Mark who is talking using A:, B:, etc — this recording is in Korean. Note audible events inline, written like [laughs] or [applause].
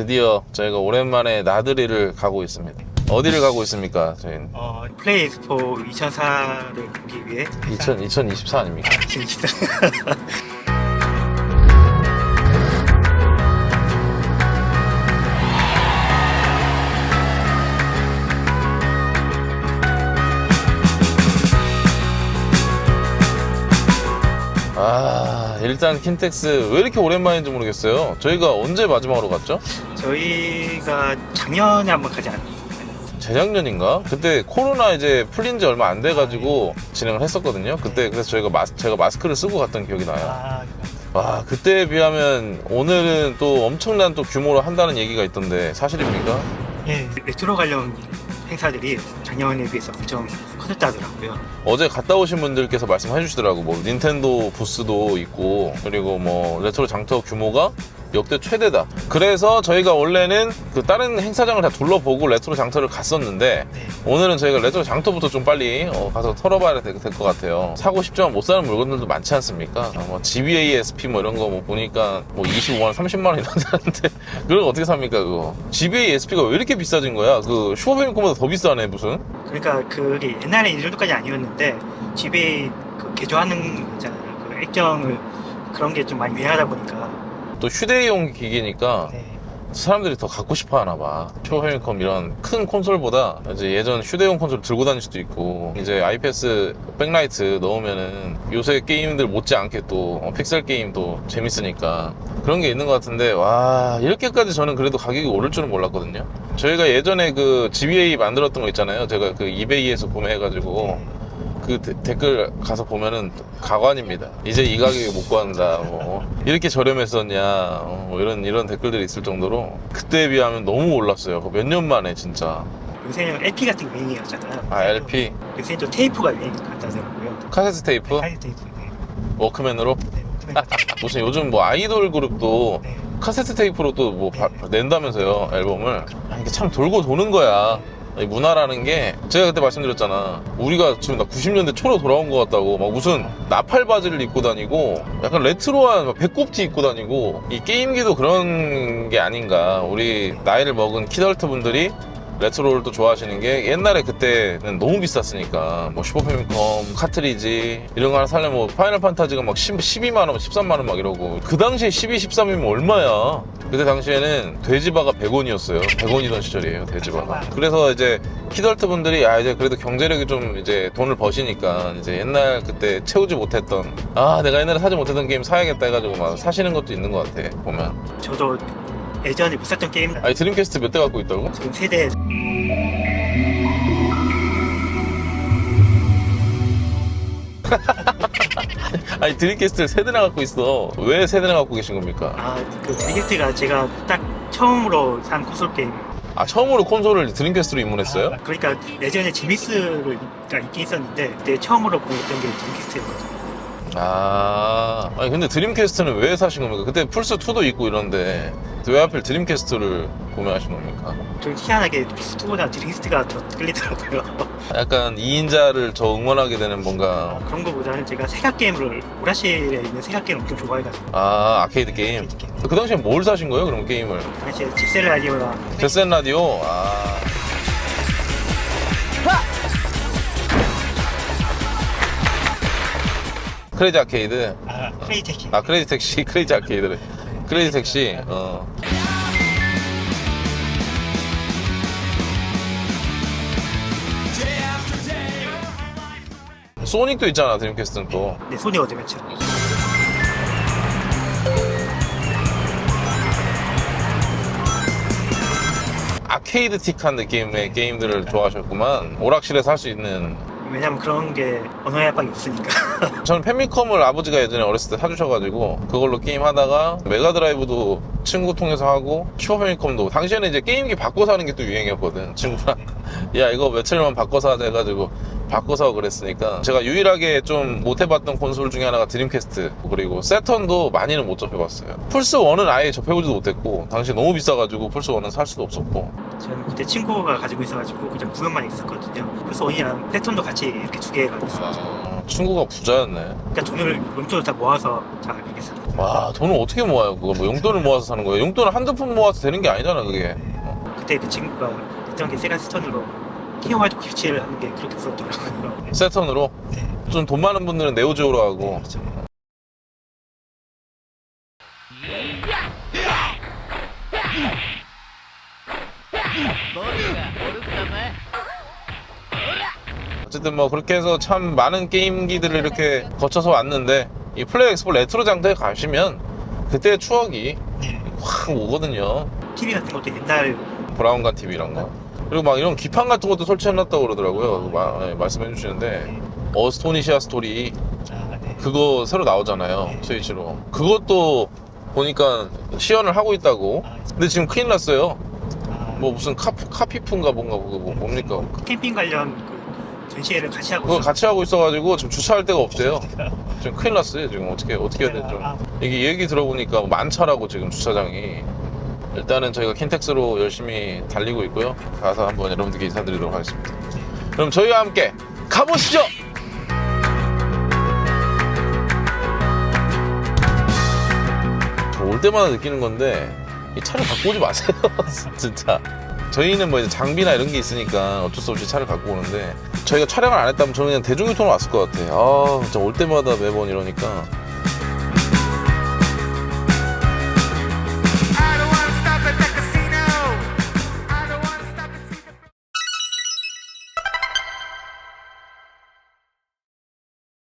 A: 드디어 저희가 오랜만에 나들이를 가고 있습니다. 어디를 가고 있습니까? 저희는
B: 어, 플레이 엑스포 2004를 보기 위해
A: 2000, 2024 아닙니까?
B: 2024 [laughs]
A: 아 일단 킨텍스 왜 이렇게 오랜만인지 모르겠어요. 저희가 언제 마지막으로 갔죠?
B: 저희가 작년에 한번 가지 않았어요.
A: 재작년인가? 그때 코로나 이제 풀린 지 얼마 안 돼가지고 진행을 했었거든요. 그때 그래서 저희가 마스, 제가 마스크를 쓰고 갔던 기억이 나요.
B: 아,
A: 와 그때에 비하면 오늘은 또 엄청난 또 규모로 한다는 얘기가 있던데 사실입니까?
B: 예, 레트로 관련 행사들이 작년에 비해서 엄청 커졌다더라고요.
A: 어제 갔다 오신 분들께서 말씀해 주시더라고 뭐 닌텐도 부스도 있고 그리고 뭐 레트로 장터 규모가 역대 최대다. 그래서 저희가 원래는 그 다른 행사장을 다 둘러보고 레트로 장터를 갔었는데
B: 네.
A: 오늘은 저희가 레트로 장터부터 좀 빨리 어, 가서 털어봐야 될 것 같아요. 사고 싶지만 못 사는 물건들도 많지 않습니까? 아, 뭐 GBA SP 뭐 이런 거 뭐 보니까 뭐 25만 원 30만 원 이런다는데 그걸 어떻게 삽니까 그거? GBA SP가 왜 이렇게 비싸진 거야? 그 슈퍼패미컴보다 더 비싸네 무슨?
B: 그러니까 그게 옛날에 이 정도까지 아니었는데 집에 그 개조하는 거 있잖아요. 그 액정을 그런 게 좀 많이 유행하다 보니까
A: 또 휴대용 기기니까
B: 네.
A: 사람들이 더 갖고 싶어 하나 봐. 슈퍼패미컴 이런 큰 콘솔보다 이제 예전 휴대용 콘솔 들고 다닐 수도 있고 이제 아이패스 백라이트 넣으면은 요새 게임들 못지않게 또 어, 픽셀 게임도 재밌으니까 그런 게 있는 것 같은데 와 이렇게까지 저는 그래도 가격이 오를 줄은 몰랐거든요. 저희가 예전에 그 GBA 만들었던 거 있잖아요. 제가 그 이베이에서 구매해가지고 그 데- 댓글 가서 보면은 가관입니다. 이제 이 가격에 못 구한다. 뭐 이렇게 저렴했었냐. 어, 뭐 이런 이런 댓글들이 있을 정도로 그때에 비하면 너무 올랐어요. 몇 년 만에 진짜.
B: 요새는 LP 같은 게 유행이었잖아요.
A: 아 LP
B: 요새는 또 테이프가 유행 같다더라고요.
A: 카세트 테이프
B: 하이드 테이프. 네.
A: 워크맨으로
B: 네, 워크맨.
A: 무슨 요즘 뭐 아이돌 그룹도
B: 네.
A: 카세트 테이프로 또뭐 낸다면서요 앨범을 아, 이게 참 돌고 도는 거야 이 문화라는 게 제가 그때 말씀드렸잖아. 우리가 지금 나 90년대 초로 돌아온 것 같다고 막 무슨 나팔 바지를 입고 다니고 약간 레트로한 막 배꼽티 입고 다니고 이 게임기도 그런 게 아닌가. 우리 나이를 먹은 키덜트 분들이 레트로를 또 좋아하시는 게 옛날에 그때는 너무 비쌌으니까 뭐 슈퍼패미컴 카트리지 이런 거 하나 살려면 뭐 파이널 판타지가 막 10, 12만 원, 13만 원 막 이러고 그 당시에 12, 13이면 얼마야? 그때 당시에는 돼지바가 100원이었어요. 100원이던 시절이에요 돼지바가. 그래서 이제 키덜트 분들이 아 이제 그래도 경제력이 좀 이제 돈을 버시니까 이제 옛날 그때 채우지 못했던 아 내가 옛날에 사지 못했던 게임 사야겠다 해가지고 막 사시는 것도 있는 것 같아 보면.
B: 저도 예전에 못 샀던 게임
A: 아니 드림캐스트 몇 대 갖고 있다고?
B: 지금 세대 [laughs]
A: 아니 드림캐스트를 세 대나 갖고 있어 왜 세 대나 갖고 계신 겁니까?
B: 아그 드리게트가 제가 딱 처음으로 산 콘솔 게임.
A: 아 처음으로 콘솔을 드림캐스트로 입문했어요?
B: 그러니까 예전에 제미스가 있긴 있었는데 그때 처음으로 공유했던 게 드리게트였거든요.
A: 아 아니 근데 드림캐스트는 왜 사신 겁니까? 그때 플스 2도 있고 이런데 왜 하필 드림캐스트를 구매하신 겁니까?
B: 좀 희한하게 피스2보다 드리게트가 더 끌리더라고요. [laughs]
A: 약간 2인자를 저 응원하게 되는 뭔가
B: 그런 거보다는 제가 세가 게임을 오라실에 있는 세가 게임을 엄청 좋아해가지고
A: 아 아케이드 게임 그 당시에 뭘 사신 거예요 그럼 게임을?
B: 당시에 집세를 라디오랑
A: 제센 라디오 아 크레이지 아케이드?
B: 아, 크레이테키
A: 아 크레이지 택시 [laughs] 크레이지 아케이드래 크레이지 택시 어. 소닉도 있잖아 드림캐스트는 또.
B: 네, 소니 어드벤처
A: 아케이드틱한 느낌의 게임들을 좋아하셨구만. 오락실에서 할 수 있는
B: 왜냐면 그런 게 언어의 압박이 없으니까. [laughs]
A: 저는 패미컴을 아버지가 예전에 어렸을 때 사주셔가지고 그걸로 게임 하다가 메가드라이브도 친구 통해서 하고 슈퍼 패미컴도 당시에는 이제 게임기 바꿔 사는 게 또 유행이었거든 친구랑. [laughs] 야 이거 며칠만 바꿔서 하자 해가지고 바꿔서 그랬으니까 제가 유일하게 좀 못해봤던 콘솔 중에 하나가 드림캐스트 그리고 세턴도 많이는 못 접해봤어요. 플스1은 아예 접해보지도 못했고 당시 너무 비싸가지고 플스1은 살 수도 없었고
B: 저는 그때 친구가 가지고 있어가지고 그냥 구현만 있었거든요 그래서 원이랑 패턴도 같이 이렇게 두 개 가지고 있어가지고
A: 아, 아, 친구가 부자였네.
B: 그러니까 돈을 용돈을 다 모아서 자 이렇게 사.
A: 와, 돈을 어떻게 모아요? 그거 뭐 용돈을 모아서 사는 거예요? 용돈을 한두 푼 모아서 되는 게 아니잖아, 그게. 어.
B: 그때 그 친구가 했던 게 세가스턴으로 키워가지고 교체를 하는 게 그렇게 부럽더라고요. [laughs]
A: 세턴으로. 좀 돈 많은 분들은 네오지오로 하고. 어쨌든 뭐 그렇게 해서 참 많은 게임기들을 이렇게 거쳐서 왔는데 이 플레이 엑스포 레트로 장터에 가시면 그때의 추억이
B: 네.
A: 확 오거든요.
B: TV 같은 것도 옛날
A: 브라운관 TV 이런 거. 그리고 막 이런 기판 같은 것도 설치해놨다고 그러더라고요. 마- 예, 말씀해 주시는데 어스토니시아 스토리
B: 아, 네.
A: 그거 새로 나오잖아요 스위치로. 그것도 보니까 시연을 하고 있다고. 근데 지금 큰일 났어요.
B: 아,
A: 뭐 무슨 카, 카피프인가 뭔가 그거 뭐 뭡니까?
B: 캠핑 관련 그 전시회를 같이 하고
A: 그거
B: 있어서
A: 같이 하고 있어가지고 지금 주차할 데가 없대요. 지금 큰일 났어요. 지금 어떻게 어떻게 해야 되죠?
B: 아,
A: 이게 얘기 들어보니까 만차라고 지금 주차장이 일단은 저희가 킨텍스로 열심히 달리고 있고요. 가서 한번 여러분들께 인사드리도록 하겠습니다. 그럼 저희와 함께 가보시죠. 저올 때마다 느끼는 건데 이 차를 갖고 오지 마세요. [laughs] 진짜. 저희는 뭐 이제 장비나 이런 게 있으니까 어쩔 수 없이 차를 갖고 오는데 저희가 촬영을 안 했다면 저는 그냥 대중교통으로 왔을 것 같아. 아, 진짜 올 때마다 매번 이러니까